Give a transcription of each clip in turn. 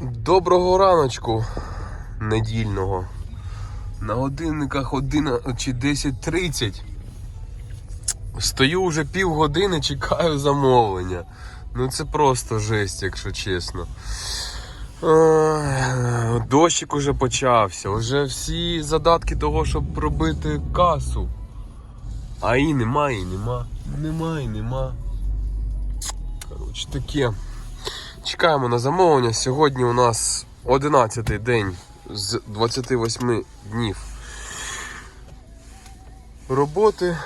Доброго раночку недільного. На годинниках 11 чи 10.30. Стою вже півгодини, чекаю замовлення. Ну це просто жесть, якщо чесно. Дощик уже почався. Уже всі задатки того, щоб пробити касу. А і нема, і нема. Нема і нема. Коротше таке. Чекаємо на замовлення. Сьогодні у нас 11 день з 28 днів роботи,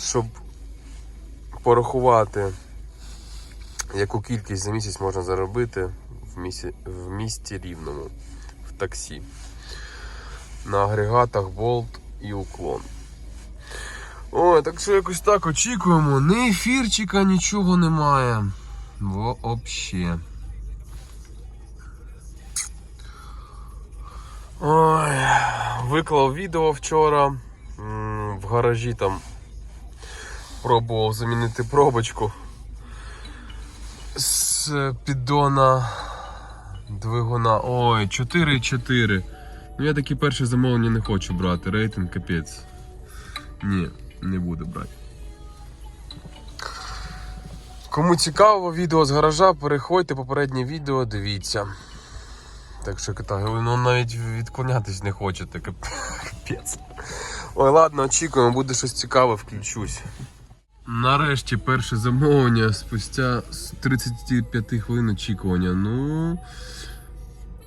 щоб порахувати, яку кількість за місяць можна заробити в місті, в місті рівному в таксі. На агрегатах болт і уклон. Ой, так що якось так очікуємо. Ні ефірчика, нічого немає. Вообще. Ой, виклав відео вчора. В гаражі там пробував замінити пробочку з піддона двигуна. Ой, 4,4. Ну я такі перші замовлення не хочу брати. Рейтинг капець. Ні, не буду брати. Кому цікаво відео з гаража, переходьте попереднє відео, дивіться. Так що так, ну навіть відклонятись не хочете, кап- капець. Ой, ладно, очікуємо, буде щось цікаве, включусь. Нарешті перше замовлення спустя 35 хвилин очікування. Ну.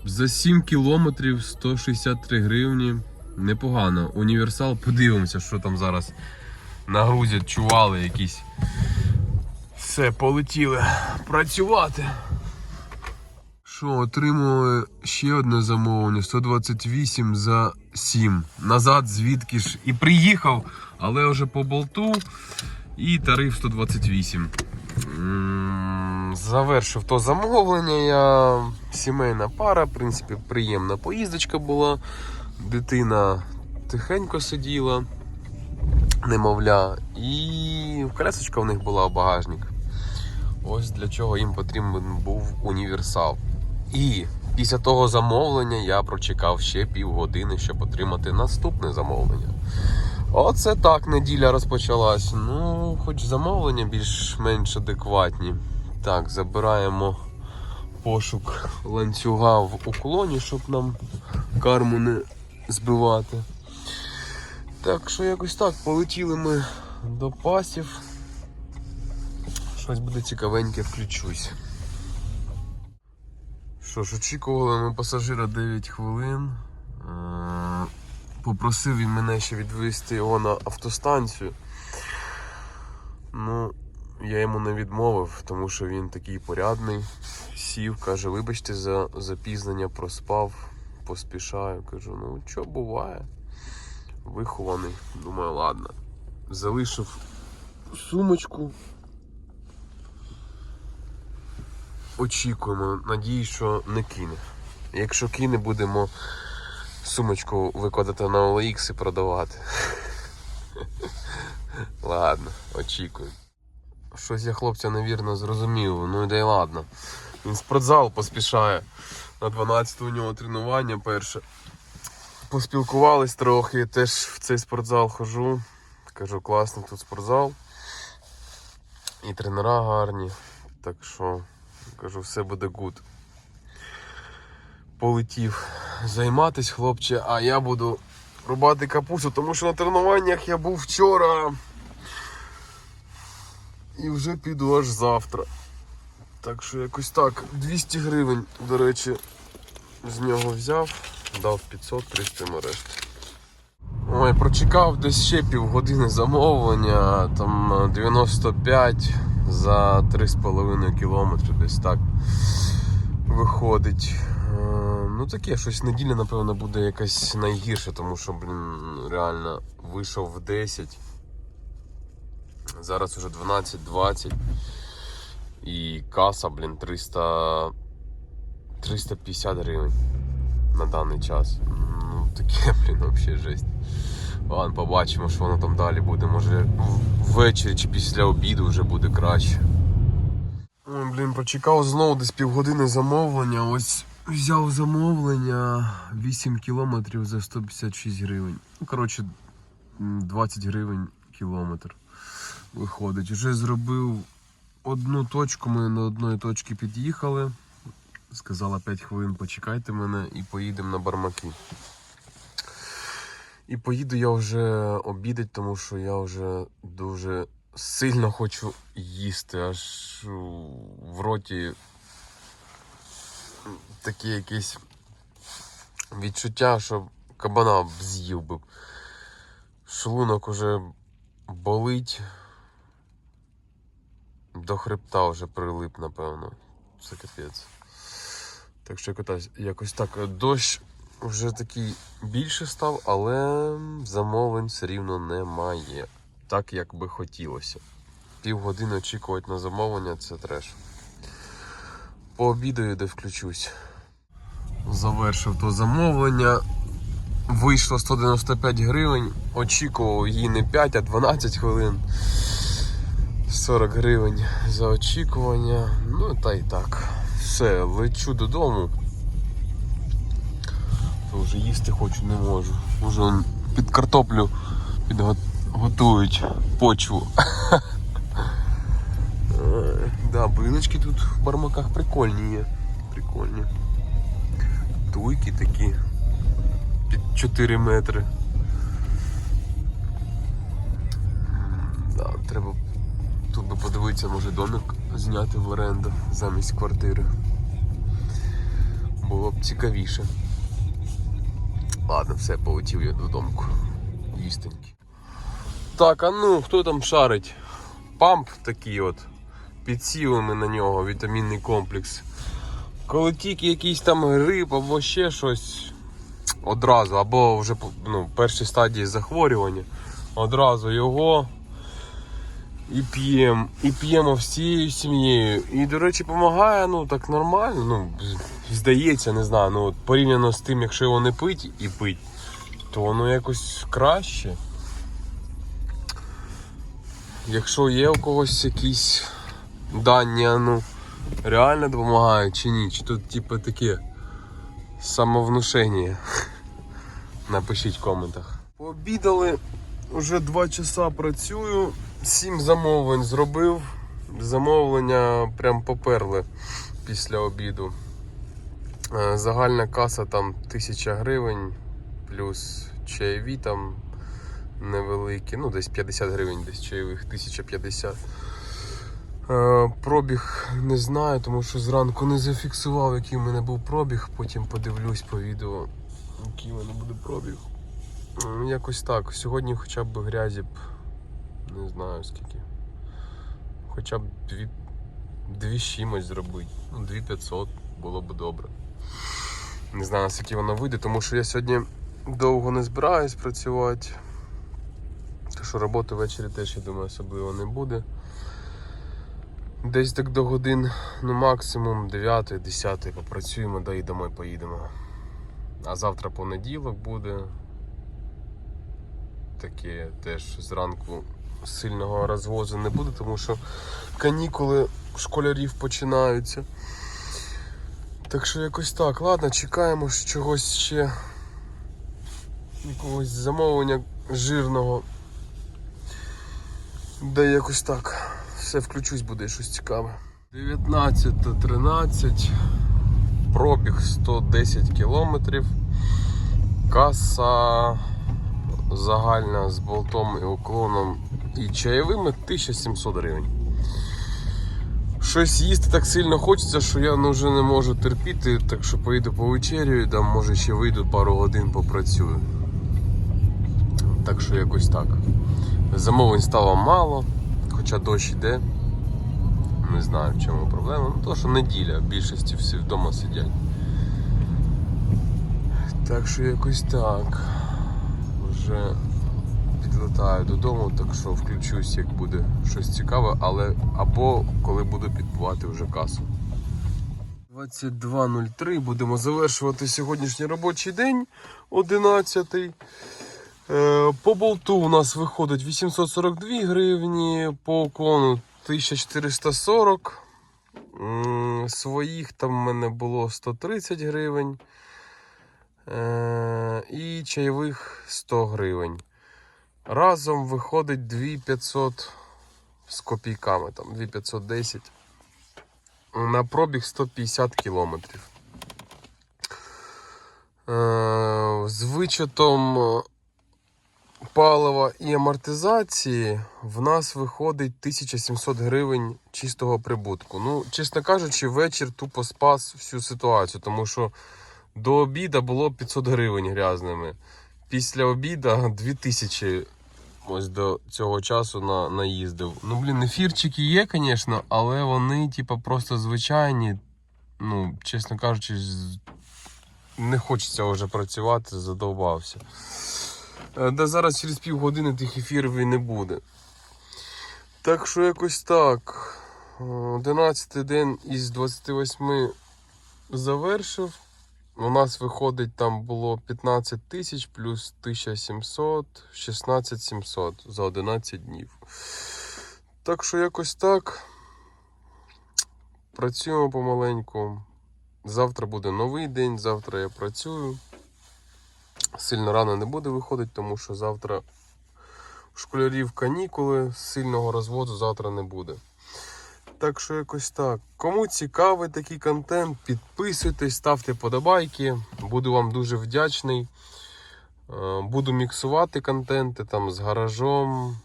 За 7 кілометрів 163 гривні. Непогано. Універсал, подивимося, що там зараз нагрузять, чували якісь. Все, полетіли працювати. Що, отримали ще одне замовлення 128 за 7. Назад звідки ж і приїхав, але вже по болту. І тариф 128. Завершив то замовлення. Я сімейна пара, в принципі, приємна поїздочка була. Дитина тихенько сиділа, немовля, і колясочка в них була в багажник. Ось для чого їм потрібен був універсал. І після того замовлення я прочекав ще півгодини, щоб отримати наступне замовлення. Оце так неділя розпочалась. Ну, хоч замовлення більш-менш адекватні. Так, забираємо пошук ланцюга в уклоні, щоб нам карму не збивати. Так що якось так, полетіли ми до пасів. Щось буде цікавеньке, включусь. Що ж, очікували ми пасажира 9 хвилин. Е, Попросив він мене ще відвести його на автостанцію. Ну, я йому не відмовив, тому що він такий порядний. Сів, каже, вибачте за запізнення, проспав, поспішаю. Кажу, ну що буває. Вихований. Думаю, ладно. Залишив сумочку. Очікуємо. Надіюсь, що не кине. Якщо кине, будемо сумочку викладати на OLX і продавати. Ладно, очікую. Щось я хлопця невірно зрозумів, ну і да й ладно. Він спортзал поспішає. На 12 у нього тренування перше. Поспілкувались трохи, теж в цей спортзал хожу. Кажу, класний тут спортзал. І тренера гарні. Так що, кажу, все буде гуд. Полетів займатись, хлопче, а я буду рубати капусту, тому що на тренуваннях я був вчора. І вже піду аж завтра. Так що якось так. 200 гривень, до речі, з нього взяв, дав 500, 300 решти. Ой, прочекав десь ще півгодини замовлення, там е, 95 за 3,5 кілометри, десь так виходить. Е, Ну таке, щось неділя, напевно, буде якась найгірша, тому що, блін, реально вийшов в 10. Зараз уже 12-20. І каса, блін, 300... 350 гривень на даний час. Ну, таке, блін, взагалі жесть. Ладно, побачимо, що воно там далі буде. Може ввечері чи після обіду вже буде краще. Ой, блін, прочекав знову десь півгодини замовлення. Ось взяв замовлення 8 кілометрів за 156 гривень. Ну, коротше, 20 гривень кілометр виходить. Вже зробив одну точку, ми на одної точки під'їхали. Сказала 5 хвилин почекайте мене і поїдемо на бармаки. І поїду я вже обідати, тому що я вже дуже сильно хочу їсти. Аж в роті такі якісь відчуття, що кабана б з'їв би. Шлунок уже болить. До хребта вже прилип, напевно. Це капець. Так що якось так. Дощ вже такий більше став, але замовлень все рівно немає. Так, як би хотілося. Півгодини очікувати на замовлення це треш. Пообідаю, де включусь. Завершив то замовлення. Вийшло 195 гривень. Очікував її не 5, а 12 хвилин. 40 гривень за очікування. Ну та й так. Все, лечу додому. То вже їсти хочу, не можу. Уже он під картоплю підготують почву. Да, будиночки тут в бармаках прикольні є. Прикольні. Туйки такі. Під 4 метри. Да, треба тут би подивитися, може домик зняти в оренду замість квартири. Було б цікавіше. Ладно, все, полетів я додому. Їстеньки. Так, а ну, хто там шарить? Памп такий от. Підсіли на нього, вітамінний комплекс. Коли тільки якийсь там грип або ще щось, одразу, або вже ну, в першій стадії захворювання, одразу його і п'ємо, і п'ємо всією сім'єю. І, до речі, допомагає, ну так нормально. Ну, здається, не знаю. Ну, от порівняно з тим, якщо його не пить і пить, то воно якось краще. Якщо є у когось якісь дані, ну, реально допомагають чи ні? Чи тут типу таке самовнушення? Напишіть в коментах. Пообідали, вже 2 часа працюю, 7 замовлень зробив. Замовлення прям поперли після обіду. Е, Загальна каса там 1000 гривень, плюс чаєві там невеликі, ну десь 50 гривень, десь чайових, 1050. Е, Пробіг не знаю, тому що зранку не зафіксував, який в мене був пробіг, потім подивлюсь по відео, який в мене буде пробіг. Якось так. Сьогодні хоча б грязі б не знаю скільки. Хоча б дві, дві чимось зробити. Ну, 2500 було б добре. Не знаю, наскільки воно вийде, тому що я сьогодні довго не збираюсь працювати. Так що роботи ввечері теж, я думаю, особливо не буде. Десь так до годин, ну максимум 9-10 попрацюємо, доїдемо і поїдемо. А завтра понеділок буде. Таке теж зранку сильного розвозу не буде, тому що канікули школярів починаються. Так що якось так. Ладно, чекаємо чогось ще. Якогось замовлення жирного. Де якось так. Все включусь, буде щось цікаве. 19.13. Пробіг 110 кілометрів. Каса загальна з болтом і уклоном і чаєвими 1700 гривень. Щось їсти так сильно хочеться, що я ну, вже не можу терпіти, так що поїду по вечерю, там може ще вийду пару годин попрацюю. Так що якось так. Замовлень стало мало, хоча дощ йде. Не знаю в чому проблема. Ну то що неділя, в більшості всі вдома сидять. Так що якось так. Вже підлетаю додому, так що включусь, як буде щось цікаве, але або коли буду підбивати вже касу. 22.03 будемо завершувати сьогоднішній робочий день 11. Е, По болту у нас виходить 842 гривні, по уклону 1440. Своїх там в мене було 130 гривень. Е, і чайових 100 гривень. Разом виходить 2500 з копійками, там 2510. На пробіг 150 кілометрів. Е, З вичетом е, палива і амортизації в нас виходить 1700 гривень чистого прибутку. Ну, чесно кажучи, вечір тупо спас всю ситуацію, тому що до обіда було 500 гривень грязними. Після обіда 2000 ось до цього часу на, наїздив. Ну, блін, ефірчики є, звісно, але вони, типа, просто звичайні. Ну, чесно кажучи, не хочеться вже працювати, задовбався. Е, Де зараз через півгодини тих ефірів і не буде. Так що якось так. Е, 11 день із 28 завершив. У нас виходить там було 15 тисяч плюс 1700, 16 700 за 11 днів. Так що якось так. Працюємо помаленьку. Завтра буде новий день, завтра я працюю. Сильно рано не буде виходити, тому що завтра у школярів канікули, сильного розводу завтра не буде. Так що якось так. Кому цікавий такий контент, підписуйтесь, ставте подобайки. Буду вам дуже вдячний. Е, Буду міксувати контенти там з гаражом.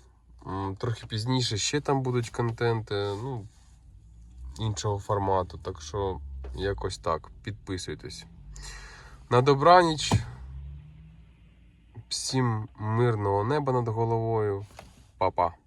Трохи пізніше ще там будуть контенти. Ну, іншого формату. Так що якось так. Підписуйтесь. На добраніч. Всім мирного неба над головою. Па-па.